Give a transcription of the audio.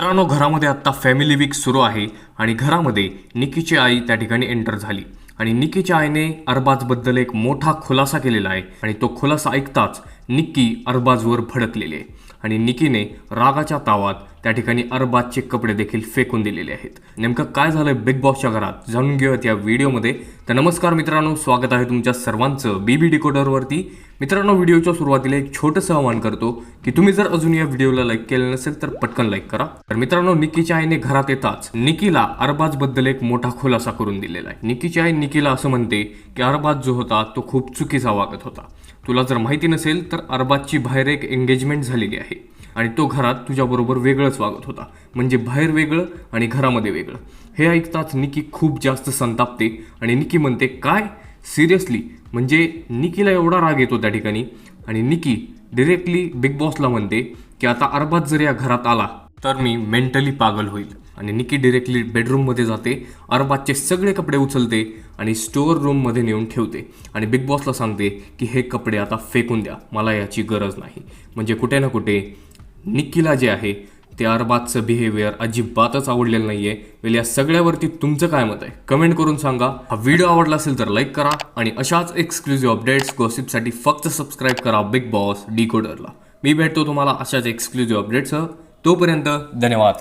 मित्रांनो घरामध्ये आत्ता फॅमिली वीक सुरू आहे आणि घरामध्ये निकीची आई त्या ठिकाणी एंटर झाली. आणि निकीच्या आईने अरबाजबद्दल एक मोठा खुलासा केलेला आहे आणि तो खुलासा ऐकताच निक्की अरबाजवर भडकलेली आहे. आणि निकीने रागाच्या तावात त्या ठिकाणी अरबाजचे कपडे देखील फेकून दिलेले आहेत. नेमकं काय झालंय बिग बॉसच्या घरात? जाणून घेऊयात या व्हिडिओमध्ये. तर नमस्कार मित्रांनो स्वागत आहे तुमच्या सर्वांचं बीबी डिकोडरवरती मित्रांनो व्हिडिओच्या सुरुवातीला एक छोटंसं आवाहन करतो की तुम्ही जर अजून या व्हिडिओला लाईक केलं नसेल तर पटकन लाईक करा. तर मित्रांनो निकीच्या आईने घरात येताच निकीला अरबाजबद्दल एक मोठा खुलासा करून दिलेला आहे. निकीची आई निकीला असं म्हणते की अरबाज जो होता तो खूप चुकीचा वागत होता. तुला जर माहिती नसेल तर अरबाजची बाहेर एक एंगेजमेंट झालेली आहे. आणि तो घरात तुझ्याबरोबर वेगळंच वागत होता. म्हणजे बाहेर वेगळं आणि घरामध्ये वेगळं. हे ऐकताच निकी खूप जास्त संतापते आणि निकी म्हणते काय? सिरियसली? म्हणजे निकीला एवढा राग येतो त्या ठिकाणी? आणि निकी डिरेक्टली बिग बॉसला म्हणते की आता अरबाज जर या घरात आला तर मी मेंटली पागल होईल. आणि निकी डिरेक्टली बेडरूममध्ये जाते अरबाजचे सगळे कपडे उचलते आणि स्टोअर रूममध्ये नेऊन ठेवते. आणि बिग बॉसला सांगते की हे कपडे आता फेकून द्या मला याची गरज नाही. म्हणजे कुठे ना कुठे निक्कीला जे आहे ते अरबाजचं बिहेवियर अजिबातच आवडलेलं नाहीये. वेल या सगळ्यावरती तुमचं काय मत आहे? कमेंट करून सांगा. हा व्हिडिओ आवडला असेल तर लाईक करा आणि अशाच एक्सक्लुझिव्ह अपडेट्स गॉसिपसाठी फक्त सबस्क्राईब करा बिग बॉस डिकोडरला मी भेटतो तुम्हाला अशाच एक्सक्लुझिव्ह अपडेट्ससह तोपर्यंत धन्यवाद.